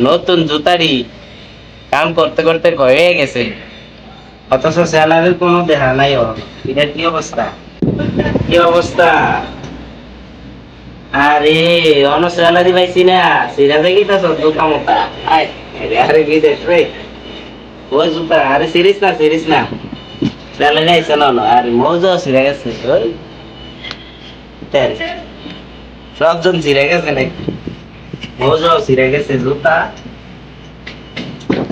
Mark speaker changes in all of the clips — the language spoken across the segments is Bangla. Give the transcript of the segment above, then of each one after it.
Speaker 1: নতুন জুতারি কাম করতে করতে হয়ে গেছে। অথচ স্যালারির কোনো দেখা নাই এটার কি অবস্থা? কি অবস্থা? আরে অন স্যালারি পাইছি না। সেটা দেখি তো মোটা আয় আরে বিদেশ রে। ও জুতা আরে সিরিজ না সিরিজ না। স্যালারি আইছে না, আরে মজা সিরে গেছে। ওই সবজন সিরে গেছে নাকি? মজাও সিরে গেছে জুতা।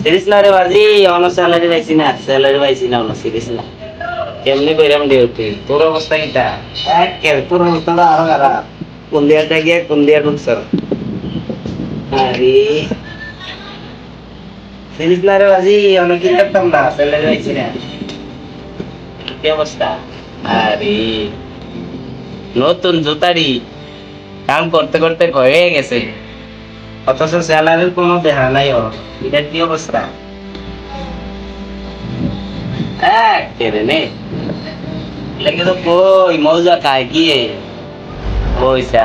Speaker 1: সিরিজ না রে বাজি অন স্যালারি পাইছি না স্যালারি পাইছি না অন সিরিজ না। কেমনি কইরাম ডিউটি তোর অবস্থা কিটা একের তোর অবস্থাটা আরও খারাপ। কোন দিয়াটা গিয়ে কোন দিয়া ঢুকছর আরে। সিরিজ না রে বাজি অনেক কি করতাম না স্যালারি পাইছি না। কি অবস্থা? আরে। নতুন জুতারি। কাম করতে করতে হয়ে গেছে। অথচ স্যালারির কোনো দেখা নাই ওর এটার কি অবস্থা? কই কি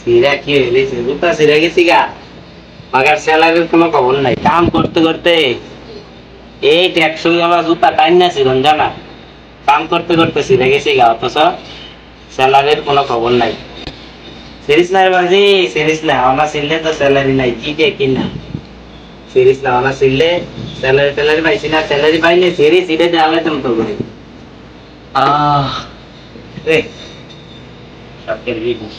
Speaker 1: সিরা কি গা। স্যালারির কোনো খবর নাই। কাম করতে করতে আমার জুতা টাইম না। জানা কাম করতে করতে সিরে গেছি গা, অথচ স্যালারির কোনো খবর নাই। সিরিজ নাই বাজি, সিরিজ না আমার সিললে তো স্যালারি নাই, কি কে কি না সিরিজ না আমার সিললে স্যালারি ট্যালারি পাইছি না স্যালারি পাইলে সিরিজ এটা দেওয়া তুমি তো করে। আহ রে সবকে রিডিস